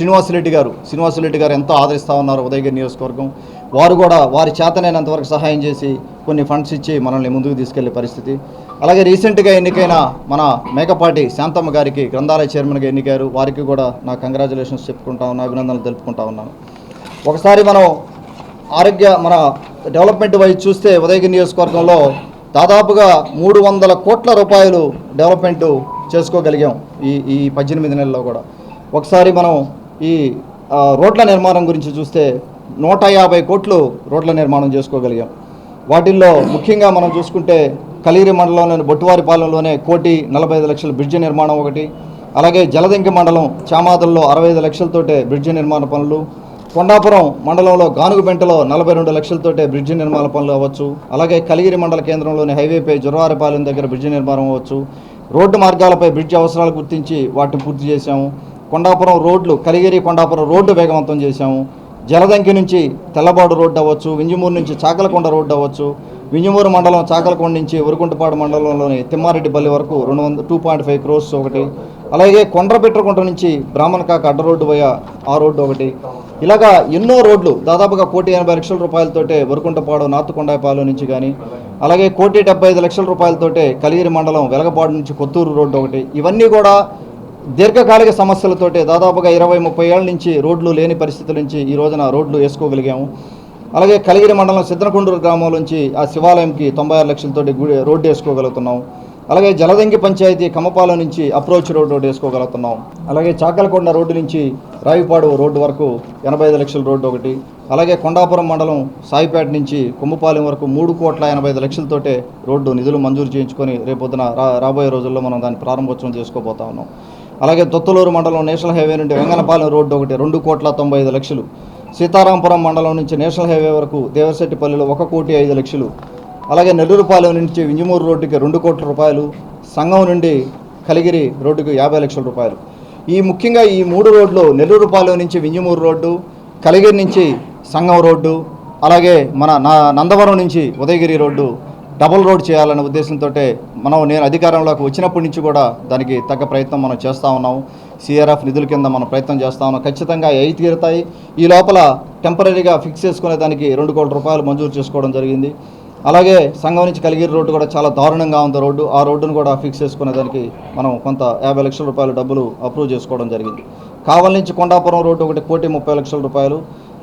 శ్రీనివాసరెడ్డి గారు శ్రీనివాసరెడ్డి గారు ఎంతో ఆదరిస్తూ ఉన్నారు ఉదయగిరి నియోజకవర్గం. వారు కూడా వారి చేతనైనంతవరకు సహాయం చేసి కొన్ని ఫండ్స్ ఇచ్చి మనల్ని ముందుకు తీసుకెళ్ళే పరిస్థితి. అలాగే రీసెంట్గా ఎన్నికైన మన మేకపాటి శాంతమ్మ గారికి గ్రంథాలయ చైర్మన్గా ఎన్నికారు వారికి కూడా నా కంగ్రాచులేషన్స్ చెప్పుకుంటా ఉన్నా అభినందనలు తెలుపుకుంటా ఉన్నాను. ఒకసారి మనం ఆరోగ్య మన డెవలప్మెంట్ వైజ్ చూస్తే ఉదయగిరి నియోజకవర్గంలో దాదాపుగా మూడు వందల కోట్ల రూపాయలు డెవలప్మెంట్ చేసుకోగలిగాం ఈ ఈ పద్దెనిమిది నెలల్లో కూడా. ఒకసారి మనం ఈ రోడ్ల నిర్మాణం గురించి చూస్తే నూట యాభై కోట్లు రోడ్ల నిర్మాణం చేసుకోగలిగాం. వాటిల్లో ముఖ్యంగా మనం చూసుకుంటే కలిగిరి మండలంలోని బొట్టువారిపాలెంలోనే కోటి నలభై ఐదు లక్షల బ్రిడ్జి నిర్మాణం ఒకటి అలాగే జలదంకి మండలం చామాదుల్లో అరవై ఐదు లక్షలతోటే బ్రిడ్జి నిర్మాణ పనులు కొండాపురం మండలంలో గానుగుబెంటలో నలభై రెండు లక్షలతోటే బ్రిడ్జి నిర్మాణ పనులు అవ్వచ్చు అలాగే కలిగిరి మండల కేంద్రంలోని హైవేపై జురవారిపాలెం దగ్గర బ్రిడ్జి నిర్మాణం అవ్వచ్చు. రోడ్డు మార్గాలపై బ్రిడ్జి అవసరాలు గుర్తించి వాటిని పూర్తి చేశాము. కొండాపురం రోడ్లు కలిగిరి కొండాపురం రోడ్డు వేగవంతం చేశాము. జలదంకి నుంచి తెల్లబాడు రోడ్డు అవ్వచ్చు వింజమూరు నుంచి చాకలకొండ రోడ్డు అవ్వచ్చు వింజమూరు మండలం చాకలకొండ నుంచి ఉరుకుంటపాడు మండలంలోని తిమ్మారెడ్డిపల్లి వరకు రెండు వందల టూ పాయింట్ ఫైవ్ క్రోర్స్ ఒకటి. అలాగే కొండ్రపెట్రకుంట నుంచి బ్రాహ్మణకాక అడ్డ రోడ్డు పోయా ఆ రోడ్డు ఒకటి. ఇలాగా ఎన్నో రోడ్లు దాదాపుగా కోటి ఎనభై లక్షల రూపాయలతోటే వరుకుంటపాడు నాతుకొండాపాలు నుంచి కానీ అలాగే కోటి డెబ్బై ఐదు లక్షల రూపాయలతోటే కలిగిరి మండలం వెలగపాడు నుంచి కొత్తూరు రోడ్డు ఒకటి. ఇవన్నీ కూడా దీర్ఘకాలిక సమస్యలతోటే దాదాపుగా ఇరవై ముప్పై ఏళ్ళ నుంచి రోడ్లు లేని పరిస్థితుల నుంచి ఈ రోజున రోడ్లు వేసుకోగలిగాము. అలాగే కలిగిరి మండలం సిద్ధనకొండూరు గ్రామం నుంచి ఆ శివాలయంకి తొంభై ఆరు లక్షలతోటి గుడి రోడ్డు వేసుకోగలుగుతున్నాం. అలాగే జలదంగి పంచాయతీ కమపాల నుంచి అప్రోచ్ రోడ్డు ఒకటి వేసుకోగలుగుతున్నాం. అలాగే చాకలకొండ రోడ్డు నుంచి రావిపాడు రోడ్డు వరకు ఎనభై ఐదు లక్షల రోడ్డు ఒకటి. అలాగే కొండాపురం మండలం సాయిపేట నుంచి కొమ్మపాలెం వరకు మూడు కోట్ల ఎనభై ఐదు లక్షలతోటే రోడ్డు నిధులు మంజూరు చేయించుకొని రేపొద్దున రా రాబోయే రోజుల్లో మనం దాన్ని ప్రారంభోత్సవం చేసుకోబోతా ఉన్నాం. అలాగే దొత్తలూరు మండలం నేషనల్ హైవే నుండి వెంగనపాలెం రోడ్డు ఒకటి రెండు కోట్ల తొంభై ఐదు లక్షలు. సీతారాంపురం మండలం నుంచి నేషనల్ హైవే వరకు దేవశెట్టిపల్లిలో ఒక కోటి ఐదు లక్షలు. అలాగే నెల్లూరుపాలెం నుంచి వింజమూరు రోడ్డుకి రెండు కోట్ల రూపాయలు. సంఘం నుండి కలిగిరి రోడ్డుకి యాభై లక్షల రూపాయలు. ఈ ముఖ్యంగా ఈ మూడు రోడ్లు నెల్లూరుపాలెం నుంచి వింజమూరు రోడ్డు కలిగిరి నుంచి సంఘం రోడ్డు అలాగే మన నా నందవరం నుంచి ఉదయగిరి రోడ్డు డబుల్ రోడ్ చేయాలనే ఉద్దేశంతో మనం నేను అధికారంలోకి వచ్చినప్పటి నుంచి కూడా దానికి తగ్గ ప్రయత్నం మనం చేస్తూ ఉన్నాం. సిఆర్ఎఫ్ నిధుల కింద మనం ప్రయత్నం చేస్తూ ఉన్నాం. ఖచ్చితంగా అయి తీరుతాయి ఈ లోపల టెంపరీగా ఫిక్స్ చేసుకునే దానికి రెండు కోట్ల రూపాయలు మంజూరు చేసుకోవడం జరిగింది. అలాగే సంఘం నుంచి కలిగిరి రోడ్డు కూడా చాలా దారుణంగా ఉంది రోడ్డు. ఆ రోడ్డును కూడా ఫిక్స్ చేసుకునే దానికి మనం కొంత యాభై లక్షల రూపాయలు డబ్బులు అప్రూవ్ చేసుకోవడం జరిగింది. కావల నుంచి కొండాపురం రోడ్డు ఒకటి కోటి ముప్పై లక్షల రూపాయలు.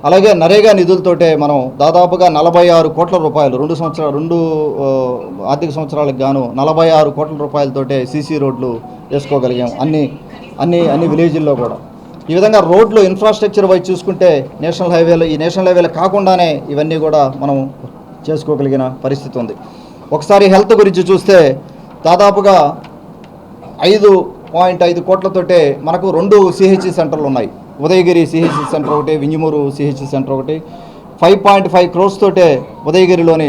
అలాగే నరేగా నిధులతోటే మనం దాదాపుగా నలభై ఆరు కోట్ల రూపాయలు రెండు సంవత్సరాలు రెండు ఆర్థిక సంవత్సరాలకు గాను నలభై ఆరు కోట్ల రూపాయలతోటే సీసీ రోడ్లు వేసుకోగలిగాం అన్ని అన్ని అన్ని విలేజ్ల్లో కూడా. ఈ విధంగా రోడ్లు ఇన్ఫ్రాస్ట్రక్చర్ వైపు చూసుకుంటే నేషనల్ హైవేలు ఈ నేషనల్ హైవేలు కాకుండానే ఇవన్నీ కూడా మనం చేసుకోగలిగిన పరిస్థితి ఉంది. ఒకసారి హెల్త్ గురించి చూస్తే దాదాపుగా ఐదు పాయింట్ ఐదు కోట్లతోటే మనకు రెండు సిహెచ్సి సెంటర్లు ఉన్నాయి. ఉదయగిరి సిహెచ్సి సెంటర్ ఒకటి వింజమూరు సిహెచ్సి సెంటర్ ఒకటి. ఫైవ్ పాయింట్ ఫైవ్ క్రోర్స్ తోటే ఉదయగిరిలోని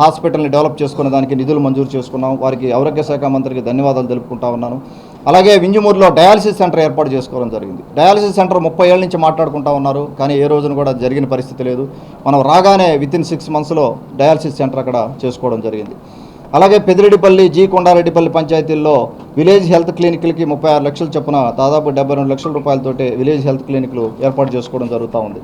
హాస్పిటల్ని డెవలప్ చేసుకునే దానికి నిధులు మంజూరు చేసుకున్నాం. వారికి ఆరోగ్య శాఖ మంత్రికి ధన్యవాదాలు తెలుపుకుంటా ఉన్నాను. అలాగే వింజమూరులో డయాలసిస్ సెంటర్ ఏర్పాటు చేసుకోవడం జరిగింది. డయాలసిస్ సెంటర్ ముప్పై ఏళ్ళ నుంచి మాట్లాడుకుంటా ఉన్నారు కానీ ఏ రోజున కూడా జరిగిన పరిస్థితి లేదు. మనం రాగానే విత్ ఇన్ సిక్స్ మంత్స్లో డయాలసిస్ సెంటర్ అక్కడ చేసుకోవడం జరిగింది. అలాగే పెదిరెడ్డిపల్లి జీ. కొండారెడ్డిపల్లి పంచాయతీల్లో విలేజ్ హెల్త్ క్లినిక్లకి ముప్పై ఆరు లక్షలు చొప్పున దాదాపు డెబ్బై రెండు లక్షల రూపాయలతోటి విలేజ్ హెల్త్ క్లినిక్లు ఏర్పాటు చేసుకోవడం జరుగుతూ ఉంది.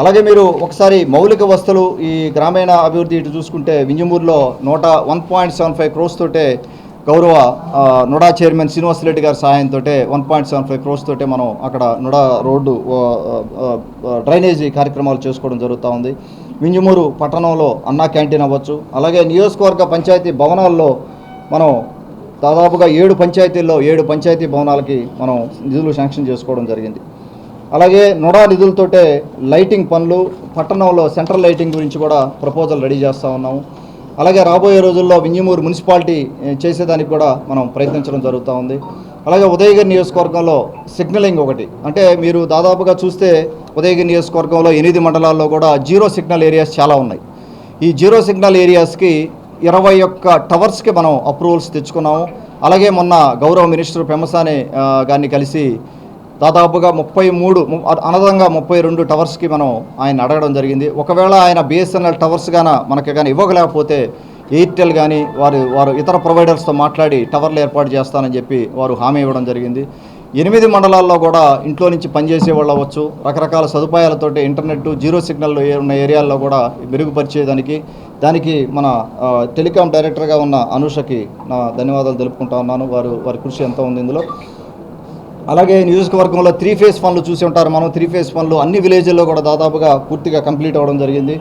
అలాగే మీరు ఒకసారి మౌలిక వస్తువులు ఈ గ్రామీణ అభివృద్ధి ఇటు చూసుకుంటే వింజమూరులో నూట one point seven five crores తోటే గౌరవ నుడా చైర్మన్ శ్రీనివాస్ రెడ్డి గారి సహాయంతో one point seven five crores తోటే మనం అక్కడ నుడా రోడ్డు డ్రైనేజీ కార్యక్రమాలు చేసుకోవడం జరుగుతూ ఉంది. వింజమూరు పట్టణంలో అన్నా క్యాంటీన్ అవ్వచ్చు. అలాగే నియోజకవర్గ పంచాయతీ భవనాల్లో మనం దాదాపుగా ఏడు పంచాయతీల్లో ఏడు పంచాయతీ భవనాలకి మనం నిధులు శాంక్షన్ చేసుకోవడం జరిగింది. అలాగే నుడా నిధులతోటే లైటింగ్ పనులు పట్టణంలో సెంట్రల్ లైటింగ్ గురించి కూడా ప్రపోజల్ రెడీ చేస్తూ ఉన్నాము. అలాగే రాబోయే రోజుల్లో వింజమూరు మున్సిపాలిటీ చేసేదానికి కూడా మనం ప్రయత్నించడం జరుగుతూ ఉంది. అలాగే ఉదయగిరి నియోజకవర్గంలో సిగ్నలింగ్ ఒకటి. అంటే మీరు దాదాపుగా చూస్తే ఉదయగిరి నియోజకవర్గంలో ఎనిమిది మండలాల్లో కూడా జీరో సిగ్నల్ ఏరియాస్ చాలా ఉన్నాయి. ఈ జీరో సిగ్నల్ ఏరియాస్కి ఇరవై ఒక్క టవర్స్కి మనం అప్రూవల్స్ తెచ్చుకున్నాము. అలాగే మొన్న గౌరవ మినిస్టర్ పెమసాని గారిని కలిసి దాదాపుగా ముప్పై మూడు అనదంగా ముప్పై రెండు టవర్స్కి మనం ఆయన అడగడం జరిగింది. ఒకవేళ ఆయన బిఎస్ఎన్ఎల్ టవర్స్ గాన మనకి కానీ ఇవ్వగలేకపోతే ఎయిర్టెల్ కానీ వారు వారు ఇతర ప్రొవైడర్స్తో మాట్లాడి టవర్లు ఏర్పాటు చేస్తానని చెప్పి వారు హామీ ఇవ్వడం జరిగింది. ఎనిమిది మండలాల్లో కూడా ఇంట్లో నుంచి పనిచేసే వాళ్ళు అవ్వచ్చు. రకరకాల సదుపాయాలతోటి ఇంటర్నెట్ జీరో సిగ్నల్ ఉన్న ఏరియాల్లో కూడా మెరుగుపరిచేదానికి దానికి మన టెలికాం డైరెక్టర్గా ఉన్న అనుషకి నా ధన్యవాదాలు తెలుపుకుంటా ఉన్నాను. వారు వారి కృషి ఎంత ఉంది ఇందులో. అలాగే నియోజకవర్గంలో త్రీ ఫేజ్ పనులు చూసి ఉంటారు మనం. త్రీ ఫేజ్ పనులు అన్ని విలేజ్ల్లో కూడా దాదాపుగా పూర్తిగా కంప్లీట్ అవ్వడం జరిగింది.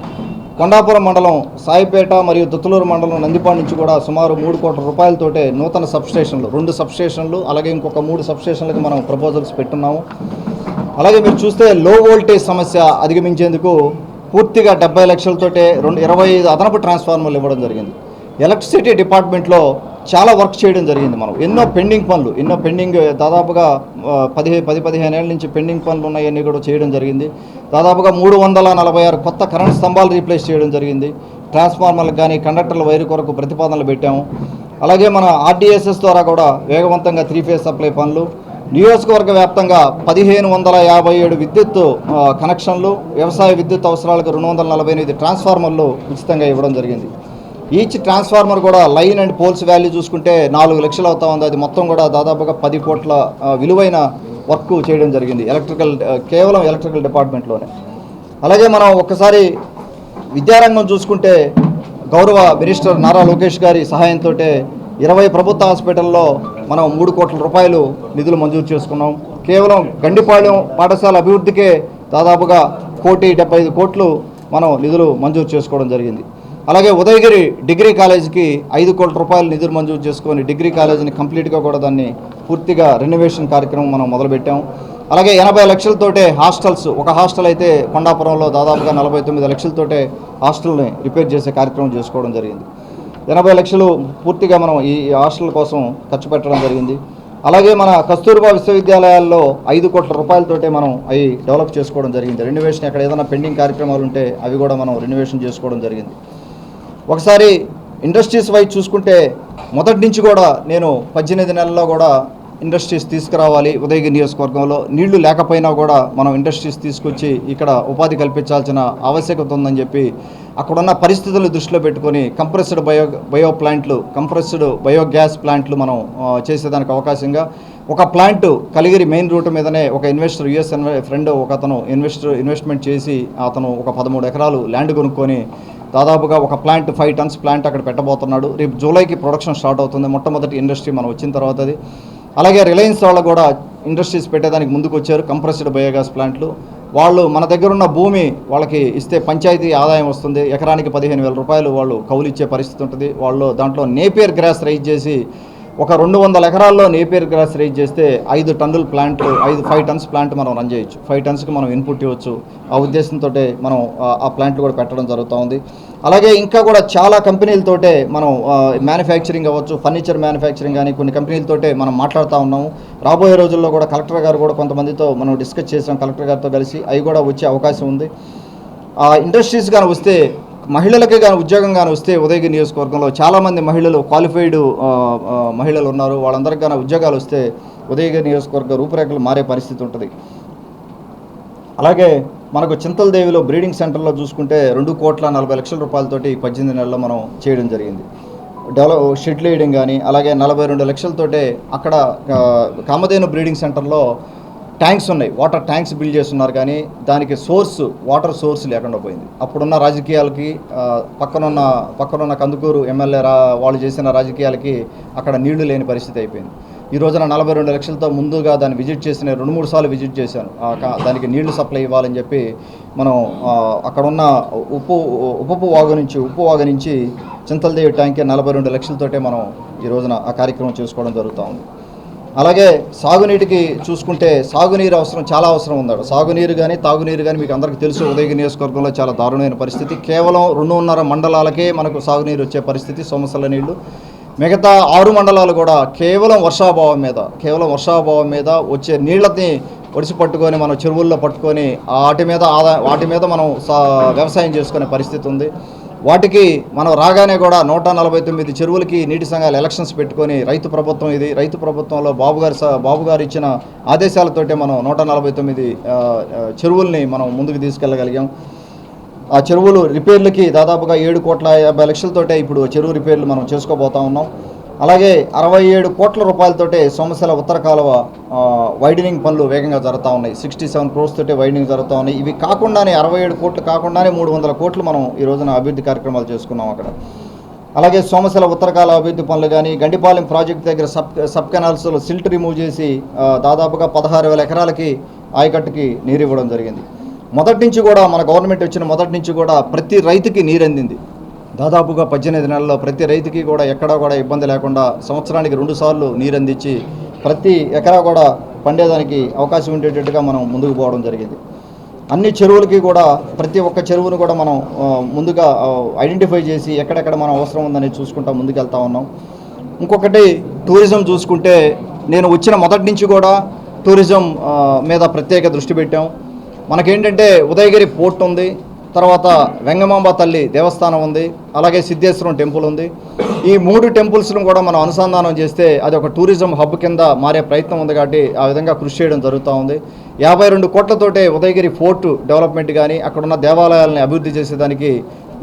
కొండాపురం మండలం సాయిపేట మరియు దుత్తలూరు మండలం నందిపాడు నుంచి కూడా సుమారు మూడు కోట్ల రూపాయలతోటే నూతన సబ్స్టేషన్లు రెండు సబ్స్టేషన్లు అలాగే ఇంకొక మూడు సబ్స్టేషన్లకు మనం ప్రపోజల్స్ పెట్టున్నాము. అలాగే మీరు చూస్తే లో వోల్టేజ్ సమస్య అధిగమించేందుకు పూర్తిగా డెబ్బై లక్షలతోటే రెండు ఇరవై ఐదు అదనపు ట్రాన్స్ఫార్మర్లు ఇవ్వడం జరిగింది. ఎలక్ట్రిసిటీ డిపార్ట్మెంట్లో చాలా వర్క్ చేయడం జరిగింది మనం ఎన్నో పెండింగ్ పనులు ఎన్నో పెండింగ్ దాదాపుగా పదిహే పది పదిహేను ఏళ్ళ నుంచి పెండింగ్ పనులు ఉన్నాయన్నీ కూడా చేయడం జరిగింది. దాదాపుగా మూడు వందల నలభై ఆరు కొత్త కరెంట్ స్తంభాలు రీప్లేస్ చేయడం జరిగింది. ట్రాన్స్ఫార్మర్లకు కానీ కండక్టర్ల వైరు కొరకు ప్రతిపాదనలు పెట్టాము. అలాగే మన ఆర్డీఎస్ఎస్ ద్వారా కూడా వేగవంతంగా త్రీ ఫేజ్ సప్లై పనులు నియోజకవర్గ వ్యాప్తంగా పదిహేను వందల యాభై ఏడు విద్యుత్ కనెక్షన్లు వ్యవసాయ విద్యుత్ అవసరాలకు రెండు వందల నలభై ఎనిమిది ట్రాన్స్ఫార్మర్లు ఉచితంగా ఇవ్వడం జరిగింది. ఈచ్ ట్రాన్స్ఫార్మర్ కూడా లైన్ అండ్ పోల్స్ వాల్యూ చూసుకుంటే నాలుగు లక్షలు అవుతా ఉంది. అది మొత్తం కూడా దాదాపుగా పది కోట్ల విలువైన వర్క్ చేయడం జరిగింది ఎలక్ట్రికల్ కేవలం ఎలక్ట్రికల్ డిపార్ట్మెంట్లోనే. అలాగే మనం ఒక్కసారి విద్యారంగం చూసుకుంటే గౌరవ మినిస్టర్ నారా లోకేష్ గారి సహాయంతో ఇరవై ప్రభుత్వ హాస్పిటల్లో మనం మూడు కోట్ల రూపాయలు నిధులు మంజూరు చేసుకున్నాం. కేవలం గండిపాళెం పాఠశాల అభివృద్ధికే దాదాపుగా కోటి డెబ్బై ఐదు కోట్లు మనం నిధులు మంజూరు చేసుకోవడం జరిగింది. అలాగే ఉదయగిరి డిగ్రీ కాలేజీకి ఐదు కోట్ల రూపాయలు నిధులు మంజూరు చేసుకొని డిగ్రీ కాలేజీని కంప్లీట్గా కూడా దాన్ని పూర్తిగా రెనోవేషన్ కార్యక్రమం మనం మొదలుపెట్టాం. అలాగే ఎనభై లక్షలతోటే హాస్టల్స్ ఒక హాస్టల్ అయితే కొండాపురంలో దాదాపుగా నలభై తొమ్మిది లక్షలతోటే హాస్టల్ని రిపేర్ చేసే కార్యక్రమం చేసుకోవడం జరిగింది. ఎనభై లక్షలు పూర్తిగా మనం ఈ హాస్టల్ కోసం ఖర్చు పెట్టడం జరిగింది. అలాగే మన కస్తూర్బా విశ్వవిద్యాలయాల్లో ఐదు కోట్ల రూపాయలతోటే మనం అవి డెవలప్ చేసుకోవడం జరిగింది. రెనోవేషన్ ఎక్కడ ఏదైనా పెండింగ్ కార్యక్రమాలు ఉంటే అవి కూడా మనం రెనోవేషన్ చేసుకోవడం జరిగింది. ఒకసారి ఇండస్ట్రీస్ వైజ్ చూసుకుంటే మొదటి నుంచి కూడా నేను పద్దెనిమిది నెలల్లో కూడా ఇండస్ట్రీస్ తీసుకురావాలి ఉదయగిరి నియోజకవర్గంలో. నీళ్ళు లేకపోయినా కూడా మనం ఇండస్ట్రీస్ తీసుకొచ్చి ఇక్కడ ఉపాధి కల్పించాల్సిన ఆవశ్యకత ఉందని చెప్పి అక్కడున్న పరిస్థితులను దృష్టిలో పెట్టుకొని కంప్రెస్డ్ బయో బయో ప్లాంట్లు కంప్రెస్డ్ బయోగ్యాస్ ప్లాంట్లు మనం చేసేదానికి అవకాశంగా ఒక ప్లాంట్ కలిగిరి మెయిన్ రూట్ మీదనే ఒక ఇన్వెస్టర్ యుఎస్ ఫ్రెండ్ ఒక అతను ఇన్వెస్టర్ ఇన్వెస్ట్మెంట్ చేసి అతను ఒక పదమూడు ఎకరాలు ల్యాండ్ కొనుక్కొని దాదాపుగా ఒక ప్లాంట్ ఫైవ్ టన్స్ ప్లాంట్ అక్కడ పెట్టబోతున్నాడు. రేపు జూలైకి ప్రొడక్షన్ స్టార్ట్ అవుతుంది. మొట్టమొదటి ఇండస్ట్రీ మనం వచ్చిన తర్వాత అది అలాగే రిలయన్స్ వాళ్ళు కూడా ఇండస్ట్రీస్ పెట్టేదానికి ముందుకు వచ్చారు కంప్రెస్డ్ బయోగ్యాస్ ప్లాంట్లు. వాళ్ళు మన దగ్గర ఉన్న భూమి వాళ్ళకి ఇస్తే పంచాయతీ ఆదాయం వస్తుంది. ఎకరానికి పదిహేను వేల రూపాయలు వాళ్ళు కౌలు ఇచ్చే పరిస్థితి ఉంటుంది. వాళ్ళు దాంట్లో నేపియర్ గ్రాస్ రైజ్ చేసి ఒక రెండు వందల ఎకరాల్లో నేపేర్ గ్రాస్ రైజ్ చేస్తే ఐదు టన్నుల ప్లాంట్ ఐదు ఫైవ్ టన్స్ ప్లాంట్ మనం రన్ చేయొచ్చు. ఫైవ్ టన్స్కి మనం ఇన్పుట్ ఇవ్వచ్చు. ఆ ఉద్దేశంతో మనం ఆ- ఆ ప్లాంట్ కూడా పెట్టడం జరుగుతూ ఉంది. అలాగే ఇంకా కూడా చాలా కంపెనీలతోటే మనం మ్యానుఫ్యాక్చరింగ్ అవ్వచ్చు ఫర్నిచర్ మ్యానుఫ్యాక్చరింగ్ కానీ కొన్ని కంపెనీలతోటే మనం మాట్లాడుతూ ఉన్నాము. రాబోయే రోజుల్లో కూడా కలెక్టర్ గారు కూడా కొంతమందితో మనం డిస్కస్ చేసాం. కలెక్టర్ గారితో కలిసి అవి కూడా వచ్చే అవకాశం ఉంది. ఆ ఇండస్ట్రీస్ కానీ వస్తే మహిళలకి కానీ ఉద్యోగం కానీ వస్తే ఉదయగిరి నియోజకవర్గంలో చాలామంది మహిళలు క్వాలిఫైడ్ మహిళలు ఉన్నారు. వాళ్ళందరికీ కానీ ఉద్యోగాలు వస్తే ఉదయగిరి నియోజకవర్గ రూపురేఖలు మారే పరిస్థితి ఉంటుంది. అలాగే మనకు చింతలదేవిలో బ్రీడింగ్ సెంటర్లో చూసుకుంటే రెండు కోట్ల నలభై లక్షల రూపాయలతోటి పద్దెనిమిది నెలల్లో మనం చేయడం జరిగింది. డెవలప్ షెడ్లు వేయడం కానీ అలాగే నలభై రెండు లక్షలతోటే అక్కడ కామధేను బ్రీడింగ్ సెంటర్లో ట్యాంక్స్ ఉన్నాయి. వాటర్ ట్యాంక్స్ బిల్డ్ చేస్తున్నారు కానీ దానికి సోర్స్ వాటర్ సోర్స్ లేకుండా పోయింది. అప్పుడున్న రాజకీయాలకి పక్కనున్న పక్కనున్న కందుకూరు ఎమ్మెల్యే రా వాళ్ళు చేసిన రాజకీయాలకి అక్కడ నీళ్ళు లేని పరిస్థితి అయిపోయింది. ఈ రోజున నలభై రెండు లక్షలతో ముందుగా దాన్ని విజిట్ చేసిన రెండు మూడు సార్లు విజిట్ చేశాను. దానికి నీళ్ళు సప్లై ఇవ్వాలని చెప్పి మనం అక్కడున్న ఉప్పు ఉప్పు వాగు నుంచి ఉప్పు వాగు నుంచి చింతలదేవి ట్యాంక్కి నలభై రెండు లక్షలతోటే మనం ఈ రోజున ఆ కార్యక్రమం చేసుకోవడం జరుగుతూ ఉంది. అలాగే సాగునీటికి చూసుకుంటే సాగునీరు అవసరం చాలా అవసరం ఉందాడు సాగునీరు కానీ తాగునీరు కానీ మీకు అందరికీ తెలుసు ఉదయగిరి నియోజకవర్గంలో చాలా దారుణమైన పరిస్థితి. కేవలం రెండున్నర మండలాలకే మనకు సాగునీరు వచ్చే పరిస్థితి సోమసల నీళ్ళు. మిగతా ఆరు మండలాలు కూడా కేవలం వర్షాభావం మీద కేవలం వర్షాభావం మీద వచ్చే నీళ్ళని ఒడిసి పట్టుకొని మనం చెరువుల్లో పట్టుకొని వాటి మీద ఆదా వాటి మీద మనం సా వ్యవసాయం చేసుకునే పరిస్థితి ఉంది. వాటికి మనం రాగానే కూడా నూట నలభై తొమ్మిది చెరువులకి నీటి సంఘాలు ఎలక్షన్స్ పెట్టుకొని రైతు ప్రభుత్వం ఇది రైతు ప్రభుత్వంలో బాబు గారు బాబు గారు ఇచ్చిన ఆదేశాలతోటే మనం నూట నలభై తొమ్మిది చెరువుల్ని మనం ముందుకు తీసుకెళ్ళగలిగాం. ఆ చెరువులు రిపేర్లకి దాదాపుగా ఏడు కోట్ల యాభై లక్షలతోటే ఇప్పుడు చెరువు రిపేర్లు మనం చేసుకోబోతా ఉన్నాం. అలాగే అరవై ఏడు కోట్ల రూపాయలతోటే సోమశల ఉత్తర కాలువ ఆ, వైడనింగ్ పనులు వేగంగా జరుగుతూ ఉన్నాయి. సిక్స్టీ సెవెన్ క్రోర్స్ తోటే వైడనింగ్ జరుగుతూ ఉన్నాయి. ఇవి కాకుండానే అరవై ఏడు కోట్లు కాకుండానే మూడు వందల కోట్లు మనం ఈ రోజున అభివృద్ధి కార్యక్రమాలు చేసుకున్నాం అక్కడ. అలాగే సోమశిల ఉత్తరకాల అభివృద్ధి పనులు కానీ గండిపాలెం ప్రాజెక్ట్ దగ్గర సబ్ సబ్ కెనాల్స్లో సిల్ట్ రిమూవ్ చేసి దాదాపుగా పదహారు వేల ఎకరాలకి ఆయకట్టుకి నీరు ఇవ్వడం జరిగింది. మొదటి నుంచి కూడా మన గవర్నమెంట్ వచ్చిన మొదటి నుంచి కూడా ప్రతి రైతుకి నీరు అందింది దాదాపుగా పద్దెనిమిది నెలల్లో ప్రతి రైతుకి కూడా ఎక్కడా కూడా ఇబ్బంది లేకుండా సంవత్సరానికి రెండుసార్లు నీరు అందించి ప్రతి ఎకరా కూడా పండేదానికి అవకాశం ఉండేటట్టుగా మనం ముందుకు పోవడం జరిగింది. అన్ని చెరువులకి కూడా ప్రతి ఒక్క చెరువును కూడా మనం ముందుగా ఐడెంటిఫై చేసి ఎక్కడెక్కడ మనం అవసరం ఉందని చూసుకుంటా ముందుకు వెళ్తా ఉన్నాం. ఇంకొకటి టూరిజం చూసుకుంటే నేను వచ్చిన మొదటి నుంచి కూడా టూరిజం మీద ప్రత్యేక దృష్టి పెట్టాం. మనకేంటంటే ఉదయగిరి పోర్ట్ ఉంది. తర్వాత వెంగమాంబ తల్లి దేవస్థానం ఉంది అలాగే సిద్ధేశ్వరం టెంపుల్ ఉంది. ఈ మూడు టెంపుల్స్ను కూడా మనం అనుసంధానం చేస్తే అది ఒక టూరిజం హబ్ కింద మారే ప్రయత్నం ఉంది కాబట్టి ఆ విధంగా కృషి చేయడం జరుగుతూ ఉంది. యాభై రెండు కోట్లతోటే ఉదయగిరి ఫోర్ట్ డెవలప్మెంట్ కానీ అక్కడున్న దేవాలయాలని అభివృద్ధి చేసేదానికి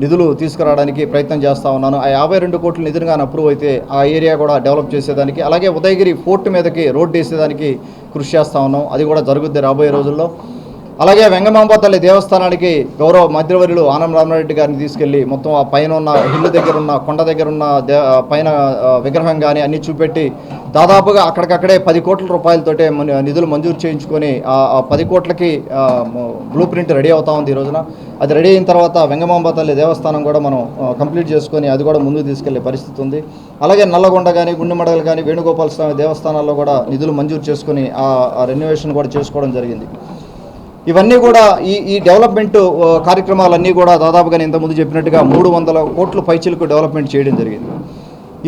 నిధులు తీసుకురావడానికి ప్రయత్నం చేస్తూ ఉన్నాను. ఆ యాభై రెండు కోట్ల నిధులు కానీ అప్రూవ్ అయితే ఆ ఏరియా కూడా డెవలప్ చేసేదానికి అలాగే ఉదయగిరి ఫోర్ట్ మీదకి రోడ్డు వేసేదానికి కృషి చేస్తూ ఉన్నాం. అది కూడా జరుగుద్ది రాబోయే రోజుల్లో. అలాగే వెంగమాంబ తల్లి దేవస్థానానికి గౌరవ మంత్రివర్యులు ఆనం రామారెడ్డి గారిని తీసుకెళ్ళి మొత్తం ఆ పైన ఉన్న హిల్లు దగ్గర ఉన్న కొండ దగ్గర ఉన్న దే పైన విగ్రహం కానీ అన్ని చూపెట్టి దాదాపుగా అక్కడికక్కడే పది కోట్ల రూపాయలతోటే మన నిధులు మంజూరు చేయించుకొని ఆ పది కోట్లకి బ్లూ ప్రింట్ రెడీ అవుతా ఉంది ఈ రోజున. అది రెడీ అయిన తర్వాత వెంగమాంబ తల్లి దేవస్థానం కూడా మనం కంప్లీట్ చేసుకొని అది కూడా ముందుకు తీసుకెళ్ళే పరిస్థితి ఉంది. అలాగే నల్లగొండ కానీ గుండెమడగలు కానీ వేణుగోపాల స్వామి దేవస్థానాల్లో కూడా నిధులు మంజూరు చేసుకొని ఆ రెన్యువేషన్ కూడా చేసుకోవడం జరిగింది. ఇవన్నీ కూడా ఈ ఈ డెవలప్మెంట్ కార్యక్రమాలన్నీ కూడా దాదాపుగా నేను ఇంతకుముందు చెప్పినట్టుగా మూడు వందల కోట్ల పైచిలకు డెవలప్మెంట్ చేయడం జరిగింది.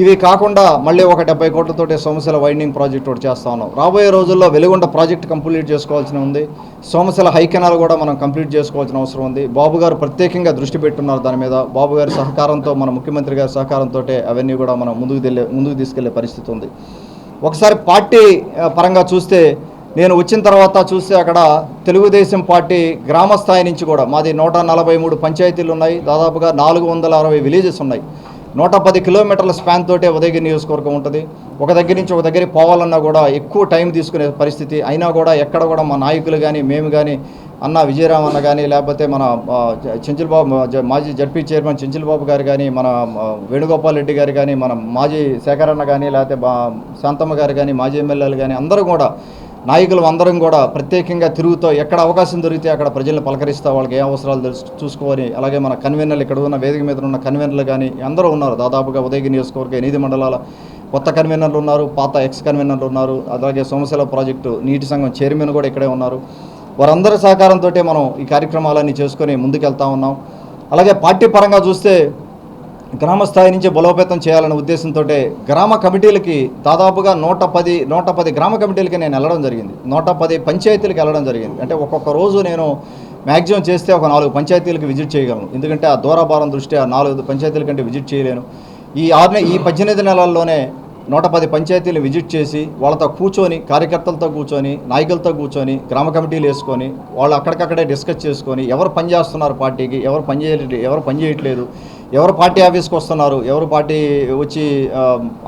ఇవి కాకుండా మళ్ళీ ఒక డెబ్బై కోట్లతోటి సోమశిల వైండింగ్ ప్రాజెక్ట్ ఒకటి చేస్తా ఉన్నాం. రాబోయే రోజుల్లో వెలుగొండ ప్రాజెక్ట్ కంప్లీట్ చేసుకోవాల్సిన ఉంది. సోమశిల హైకెనాల్ కూడా మనం కంప్లీట్ చేసుకోవాల్సిన అవసరం ఉంది. బాబు గారు ప్రత్యేకంగా దృష్టి పెట్టున్నారు దాని మీద. బాబు గారి సహకారంతో మన ముఖ్యమంత్రి గారి సహకారంతో అవన్నీ కూడా మనం ముందుకు వెళ్ళే ముందుకు తీసుకెళ్ళే పరిస్థితి ఉంది. ఒకసారి పార్టీ పరంగా చూస్తే నేను వచ్చిన తర్వాత చూస్తే అక్కడ తెలుగుదేశం పార్టీ గ్రామ స్థాయి నుంచి కూడా మాది నూట నలభై మూడు పంచాయతీలు ఉన్నాయి. దాదాపుగా నాలుగు వందల అరవై విలేజెస్ ఉన్నాయి. నూట పది కిలోమీటర్ల స్పాన్ తోటే ఉదయగిరి నియోజకవర్గం ఉంటుంది. ఒక దగ్గర నుంచి ఒక దగ్గరికి పోవాలన్నా కూడా ఎక్కువ టైం తీసుకునే పరిస్థితి. అయినా కూడా ఎక్కడ కూడా మా నాయకులు కానీ మేము కానీ అన్న విజయరామ్ అన్న కానీ లేకపోతే మన చెంచులబాబు మాజీ జడ్పీ చైర్మన్ చెంచులబాబు గారు కానీ మన వేణుగోపాల్ రెడ్డి గారు కానీ మన మాజీ శేఖరన్న కానీ లేకపోతే శాంతమ్మ గారు కానీ మాజీ ఎమ్మెల్యేలు కానీ అందరూ కూడా నాయకులు అందరం కూడా ప్రత్యేకంగా తిరుగుతూ ఎక్కడ అవకాశం దొరికితే అక్కడ ప్రజలను పలకరిస్తా వాళ్ళకి ఏ అవసరాలు తెలుసు చూసుకొని అలాగే మన కన్వీనర్లు ఇక్కడ ఉన్న వేదిక మీద ఉన్న కన్వీనర్లు కానీ అందరూ ఉన్నారు. దాదాపుగా ఉదయగిరి నియోజకవర్గ ఎనిమిది మండలాల కొత్త కన్వీనర్లు ఉన్నారు పాత ఎక్స్ కన్వీనర్లు ఉన్నారు అలాగే సోమశిల ప్రాజెక్టు నీటి సంఘం చైర్మన్ కూడా ఇక్కడే ఉన్నారు. వారందరి సహకారంతో మనం ఈ కార్యక్రమాలన్నీ చేసుకొని ముందుకెళ్తా ఉన్నాం. అలాగే పార్టీ పరంగా చూస్తే గ్రామ స్థాయి నుంచి బలోపేతం చేయాలనే ఉద్దేశంతో గ్రామ కమిటీలకి దాదాపుగా నూట పది నూట పది గ్రామ కమిటీలకి నేను వెళ్ళడం జరిగింది. నూట పది పంచాయతీలకు వెళ్ళడం జరిగింది. అంటే ఒక్కొక్క రోజు నేను మ్యాక్సిమం చేస్తే ఒక నాలుగు పంచాయతీలకు విజిట్ చేయగలను. ఎందుకంటే ఆ దూరాభారం దృష్ట్యా నాలుగు పంచాయతీల కంటే విజిట్ చేయలేను. ఈ ఆరు ఈ పద్దెనిమిది నెలల్లోనే నూట పది పంచాయతీలు విజిట్ చేసి వాళ్ళతో కూర్చొని కార్యకర్తలతో కూర్చొని నాయకులతో కూర్చొని గ్రామ కమిటీలు వేసుకొని వాళ్ళు అక్కడికక్కడే డిస్కస్ చేసుకొని ఎవరు పనిచేస్తున్నారు పార్టీకి ఎవరు పని చేయట్లేదు ఎవరు పని చేయట్లేదు ఎవరు పార్టీ ఆఫీస్కి వస్తున్నారు ఎవరు పార్టీ వచ్చి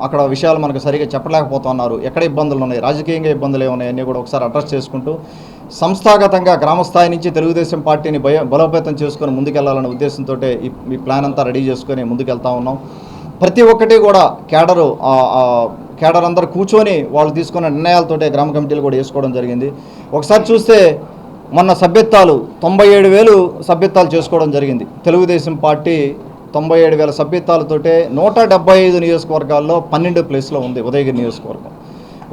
అక్కడ విషయాలు మనకు సరిగా చెప్పలేకపోతున్నారు ఎక్కడ ఇబ్బందులు ఉన్నాయి రాజకీయంగా ఇబ్బందులు ఏమున్నాయి అన్నీ కూడా ఒకసారి అడ్రస్ చేసుకుంటూ సంస్థాగతంగా గ్రామస్థాయి నుంచి తెలుగుదేశం పార్టీని భయ బలోపేతం చేసుకొని ముందుకెళ్ళాలనే ఉద్దేశంతో ఈ ప్లాన్ అంతా రెడీ చేసుకొని ముందుకెళ్తా ఉన్నాం. ప్రతి ఒక్కటి కూడా కేడరు కేడర్ అందరు కూర్చొని వాళ్ళు తీసుకున్న నిర్ణయాలతోటే గ్రామ కమిటీలు కూడా వేసుకోవడం జరిగింది. ఒకసారి చూస్తే మొన్న సభ్యత్వాలు తొంభై ఏడు వేలు సభ్యత్వాలు చేసుకోవడం జరిగింది. తెలుగుదేశం పార్టీ తొంభై ఏడు వేల సభ్యత్వాలతోటే నూట డెబ్బై ఐదు నియోజకవర్గాల్లో పన్నెండు ప్లేస్లో ఉంది ఉదయగిరి నియోజకవర్గం.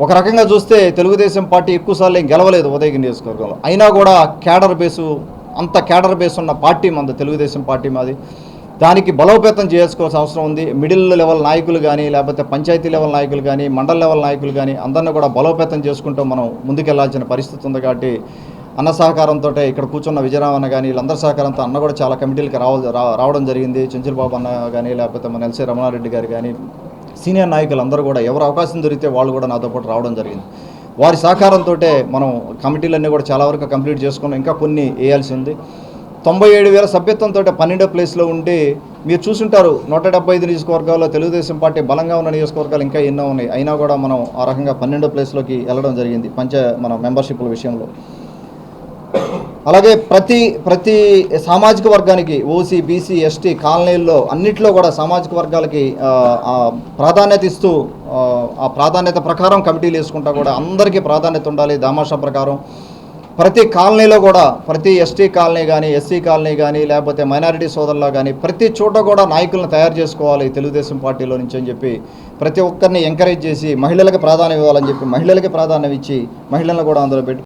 ఒక రకంగా చూస్తే తెలుగుదేశం పార్టీ ఎక్కువసార్లు ఏం గెలవలేదు ఉదయగిరి నియోజకవర్గంలో. అయినా కూడా కేడర్ బేసు అంత కేడర్ బేస్ ఉన్న పార్టీ మంది తెలుగుదేశం పార్టీ మాది. దానికి బలోపేతం చేసుకోవాల్సిన అవసరం ఉంది. మిడిల్ లెవెల్ నాయకులు కానీ లేకపోతే పంచాయతీ లెవెల్ నాయకులు కానీ మండల లెవెల్ నాయకులు కానీ అందరిని కూడా బలోపేతం చేసుకుంటూ మనం ముందుకెళ్ళాల్సిన పరిస్థితి ఉంది కాబట్టి అన్న సహకారంతో ఇక్కడ కూర్చున్న విజయరామన్న కానీ వీళ్ళందరి సహకారంతో అన్న కూడా చాలా కమిటీలకు రావ రా- రావడం జరిగింది. చెంచులబాబు అన్న కానీ లేకపోతే మన ఎల్సీ రమణారెడ్డి గారు కానీ సీనియర్ నాయకులు అందరూ కూడా ఎవరు అవకాశం దొరికితే వాళ్ళు కూడా నాతో పాటు రావడం జరిగింది. వారి సహకారంతో మనం కమిటీలన్నీ కూడా చాలా వరకు కంప్లీట్ చేసుకున్నాం. ఇంకా కొన్ని వేయాల్సి ఉంది. తొంభై ఏడు వేల సభ్యత్వంతో పన్నెండో ప్లేస్లో ఉండి మీరు చూసుంటారు నూట డెబ్బై ఐదు నియోజకవర్గాల్లో తెలుగుదేశం పార్టీ బలంగా ఉన్న నియోజకవర్గాలు ఇంకా ఎన్నో ఉన్నాయి. అయినా కూడా మనం ఆ రకంగా పన్నెండో ప్లేస్లోకి వెళ్ళడం జరిగింది పంచ మన మెంబర్షిప్ల విషయంలో. అలాగే ప్రతి ప్రతి సామాజిక వర్గానికి ఓసీ బీసీ ఎస్టీ కాలనీల్లో అన్నిట్లో కూడా సామాజిక వర్గాలకి ప్రాధాన్యత ఇస్తూ ఆ, ప్రాధాన్యత ప్రకారం కమిటీలు వేసుకుంటా కూడా అందరికీ ప్రాధాన్యత ఉండాలి దామాషా ప్రకారం. ప్రతి కాలనీలో కూడా ప్రతి ఎస్టీ కాలనీ కానీ ఎస్సీ కాలనీ కానీ లేకపోతే మైనారిటీ సోదరులా కానీ ప్రతి చోట కూడా నాయకులను తయారు చేసుకోవాలి తెలుగుదేశం పార్టీలో నుంచి అని చెప్పి ప్రతి ఒక్కరిని ఎంకరేజ్ చేసి మహిళలకు ప్రాధాన్యం ఇవ్వాలని చెప్పి మహిళలకి ప్రాధాన్యం ఇచ్చి మహిళలను కూడా అందులో పెట్టి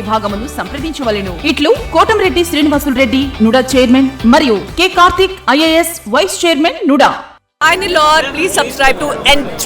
విభాగమును సంప్రదించవలెను. ఇట్లు కోటంరెడ్డి శ్రీనివాసులు రెడ్డి నుడా చైర్మన్ మరియు K Karthik IAS vice chairman NUDA. I Nilor, please subscribe to N3